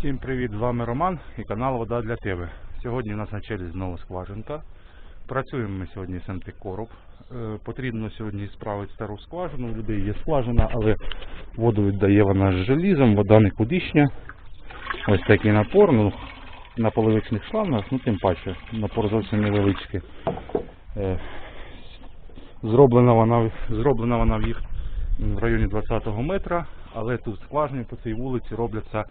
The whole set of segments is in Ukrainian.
Всім привіт, з вами Роман і канал Вода для тебе. Сьогодні у нас на челі знову скважинка. Працюємо ми сьогодні з антикороб. Е, Потрібно сьогодні справити стару скважину. У людей є скважина, але воду віддає вона з желізом, вода никудишня. Ось такий напор. Ну, на половичних шлангах, ну тим паче, напор зовсім невеличкий. Е, Зроблена вона, зроблена вона в їх в районі 20 метра, але тут скважини по цій вулиці робляться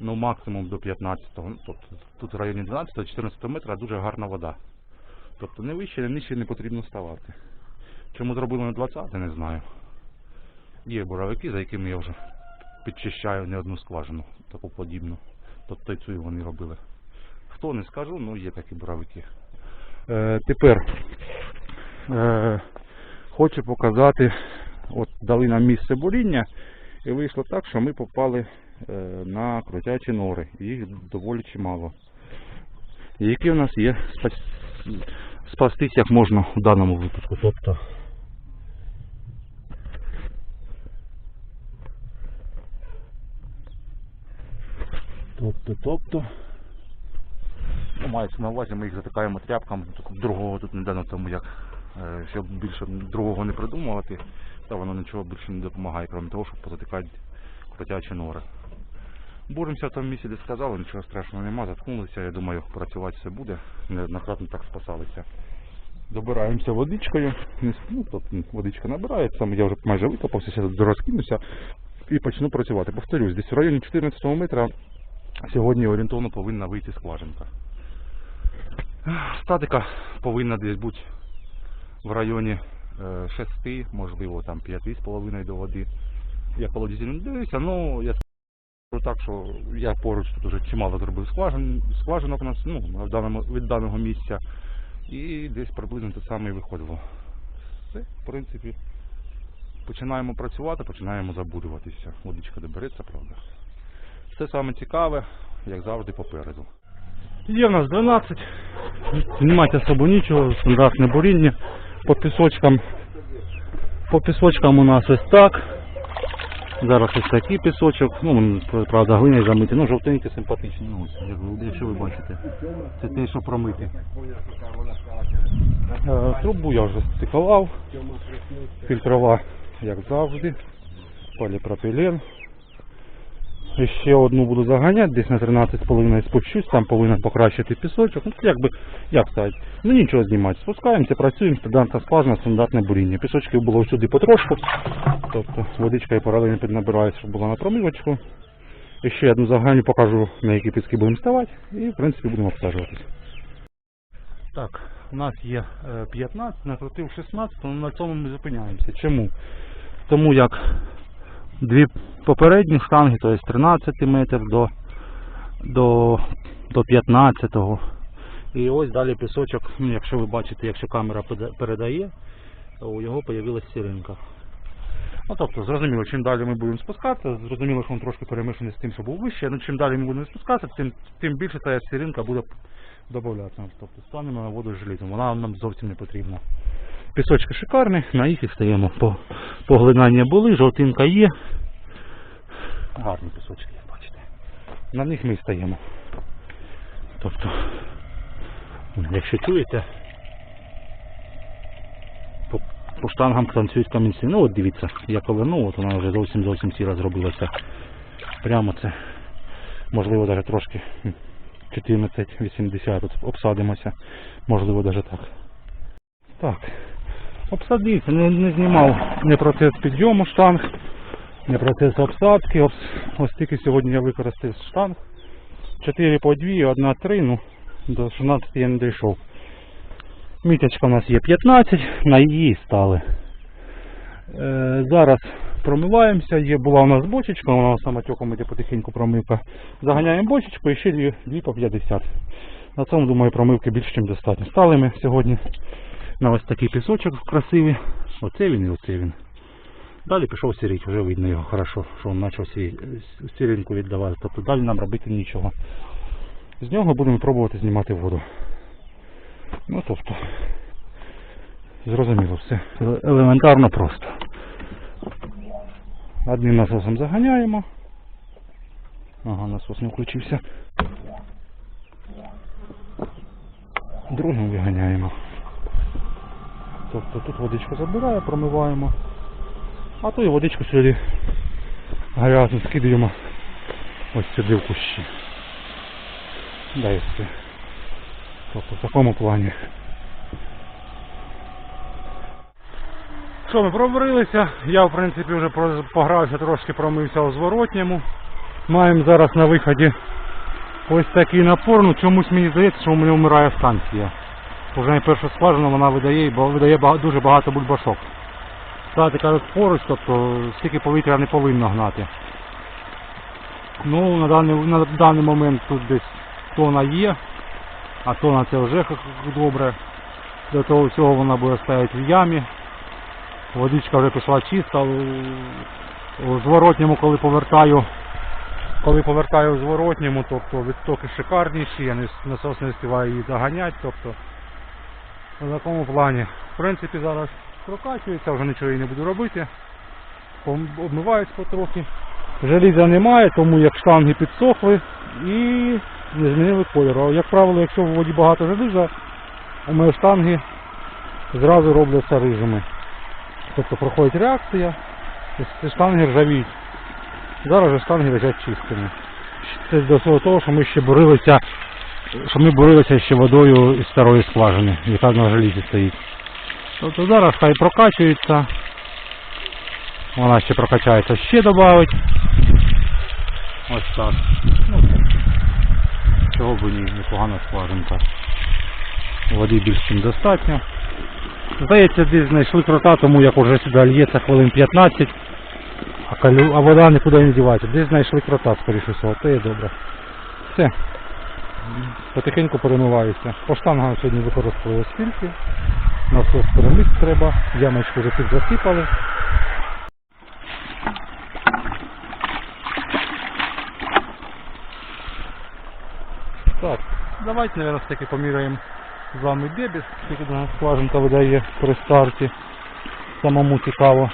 ну, максимум до 15-го. Ну, тут в районі 12-14 метра дуже гарна вода. Тобто не вище, не нижче не потрібно ставати. Чому зробили на 20 не знаю. Є буровики, за якими я вже підчищаю не одну скважину, таку подібну. Тобто і цю вони робили. Хто не скажу, ну є такі буровики. Е, тепер е, хочу показати, от дали нам місце буріння, і вийшло так, що ми попали на крутячі нори. Їх доволі чимало. І які в нас є спас- спастись як можна в даному випадку. Тобто Тобто, тобто. Ну, мається на увазі, ми їх затикаємо тряпками, другого тут не дано, тому як, е, щоб більше другого не придумувати, та воно нічого більше не допомагає, крім того, щоб позатикати кротячі нори. Боремося в тому місці, де сказали, нічого страшного нема, заткнулися, я думаю, працювати все буде, неоднократно так спасалися. Добираємося водичкою, ну, тут водичка набирається, я вже майже викопався, зараз розкинуся і почну працювати. Повторюсь, десь в районі 14 метра сьогодні орієнтовно повинна вийти скважинка. Статика повинна десь бути в районі е, 6, можливо там 5,5 до води. Я колодязі не дивився, ну я скажу так, що я поруч тут уже чимало зробив скважин, скважинок у нас ну, в даному, від даного місця. І десь приблизно те саме і виходило. Все, в принципі, починаємо працювати, починаємо забурюватися. Водичка добереться, правда. Все саме цікаве, як завжди, попереду. Є в нас 12. Знімати особо нічого, стандартне буріння. По пісочкам. По пісочкам у нас ось так. Зараз ось такий пісочок. Ну, правда, глиною замити. Ну, жовтенький, симпатичний. Ну, ось, якщо ви бачите. Це те, що промити. Е, Трубу я вже стикував. Фільтрова, як завжди. Поліпропілен. І ще одну буду заганяти, десь на 13,5 спущусь, там повинен покращити пісочок. Ну, якби, як сказати, ну нічого знімати. Спускаємося, працюємо, стандартна скважина, стандартне буріння. Пісочків було сюди потрошку, тобто водичка і паралельно піднабирається, щоб була на промивочку. І ще одну заганю покажу, на які піски будемо ставати, і в принципі будемо обстежуватись. Так, у нас є е, 15, накрутив 16, але на цьому ми зупиняємося. Чому? Тому як дві попередні штанги, тобто 13 метр до, до, до 15. І ось далі пісочок, ну, якщо ви бачите, якщо камера передає, у його з'явилася сіринка. Ну, тобто, зрозуміло, чим далі ми будемо спускатися, зрозуміло, що він трошки перемішаний з тим, що був вище, ну чим далі ми будемо спускатися, тим, тим більше та сіринка буде додатися. Тобто станемо на воду з желізом, вона нам зовсім не потрібна. Пісочки шикарні, на їх і встаємо. Поглинання були, жовтинка є. Гарні пісочки, як бачите. На них ми і стаємо. Тобто, якщо чуєте, штангам танцюють камінці. Ну от дивіться, я повернув, от вона вже зовсім зовсім сіра зробилася. Прямо це. Можливо, навіть трошки 14-80 обсадимося. Можливо, навіть так. Так. Обсадився, не, не знімав не процес підйому штанг, не процес обсадки. Обс... Ось тільки сьогодні я використав штанг. 4 по 2, 1 3, ну до 16 я не дійшов. Міточка у нас є 15, на її стали. Е, зараз промиваємося, є, була у нас бочечка, вона самотеком іде потихеньку промивка. Заганяємо бочечку і ще 2, 2 по 50. На цьому, думаю, промивки більше, ніж достатньо. Стали ми сьогодні на ось такий пісочок красивий. Оце він і оце він. Далі пішов сіріть, вже видно його хорошо, що він почав сі- сірінку віддавати. Тобто далі нам робити нічого. З нього будемо пробувати знімати воду. Ну тобто, зрозуміло все. Елементарно просто. Одним насосом заганяємо. Ага, насос не включився. Другим виганяємо. Тобто тут водичку забирає, промиваємо. А то і водичку сюди грязну скидаємо ось сюди в кущі. Да, все. Тобто в такому плані. Що, ми пробрилися. Я, в принципі, вже погрався, трошки промився у зворотньому. Маємо зараз на виході ось такий напор. Ну чомусь мені здається, що у мене вмирає станція. Уже не перша скважина вона видає, бо видає дуже багато бульбашок. Стати кажуть поруч, тобто стільки повітря не повинно гнати. Ну, на даний, на даний момент тут десь тона є, а тона це вже добре. До того всього вона буде стояти в ямі. Водичка вже пішла чиста. У- У зворотньому, коли повертаю, коли повертаю в зворотньому, тобто відтоки шикарніші, я насос не встигаю її доганяти, тобто в такому плані. В принципі, зараз прокачується, вже нічого їй не буду робити. Обмиваюсь потрохи. Желіза немає, тому як штанги підсохли і не змінили кольору. Як правило, якщо в воді багато желіза, у штанги зразу робляться рижими. Тобто проходить реакція, і штанги ржавіють. Зараз же штанги лежать чистими. Це до всього того, що ми ще борилися, що ми борилися ще водою із старої скважини, яка на желізі стоїть. Тобто зараз хай прокачується. Вона ще прокачається, ще додавить. Ось так. Чого б ні, непогана скважинка. Води більш ніж достатньо. Здається, десь знайшли крота, тому як уже сюди лється хвилин 15, а, калю, а вода нікуди не дівається. Десь знайшли крота, скоріше всього, то є добре. Все. Потихеньку перемиваюся. По штангам сьогодні використовували спільки. Насос перемить треба, ямочку вже тут засипали. Так, давайте, наверное, все-таки поміряємо з вами дебіс, скільки до нас скважинка видає при старті. Самому цікаво.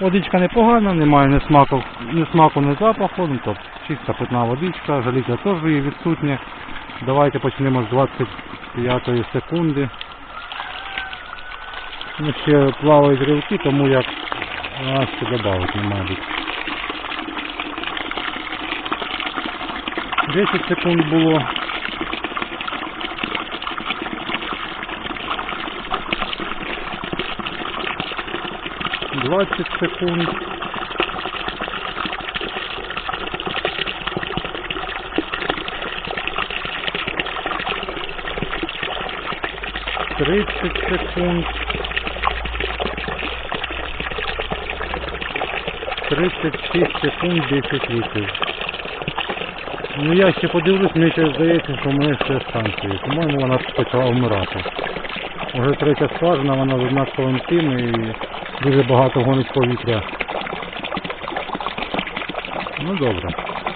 Водичка непогана, немає ні смаку, ні смаку, ні запаху, ну, тобто чиста питна водичка, жаліття теж є відсутнє. Давайте почнемо з 25 секунди. Ну, ще плавають рівки, тому як нас ще додати не мабуть. 10 секунд було. Двадцять секунд. Тридцать секунд. Тридцять шість секунд, десять літрів. Ну я ще подивлюсь, мені щось здається, що мене ще станції. По-моєму, вона почала вмирати. Уже третя скважина, вона з однаковим тим і дуже багато гонить повітря. Ну добре.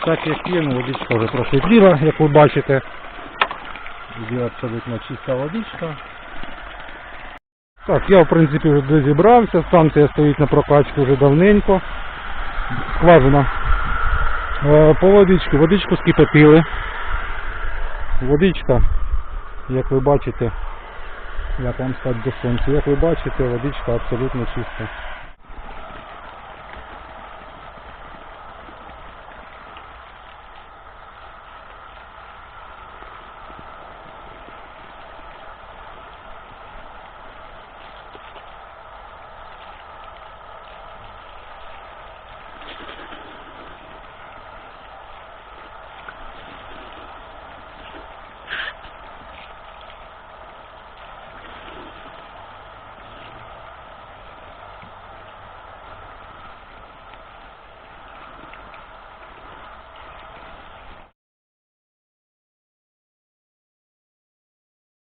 Так як є, ну водичка вже просвітліла, як ви бачите. Є абсолютно чиста водичка. Так, я в принципі вже дозібрався, станція стоїть на прокачку вже давненько. Скважина Е, По водичку, водичку скипятили. Водичка, як ви бачите, як вам сказати до сонця, як ви бачите, водичка абсолютно чиста.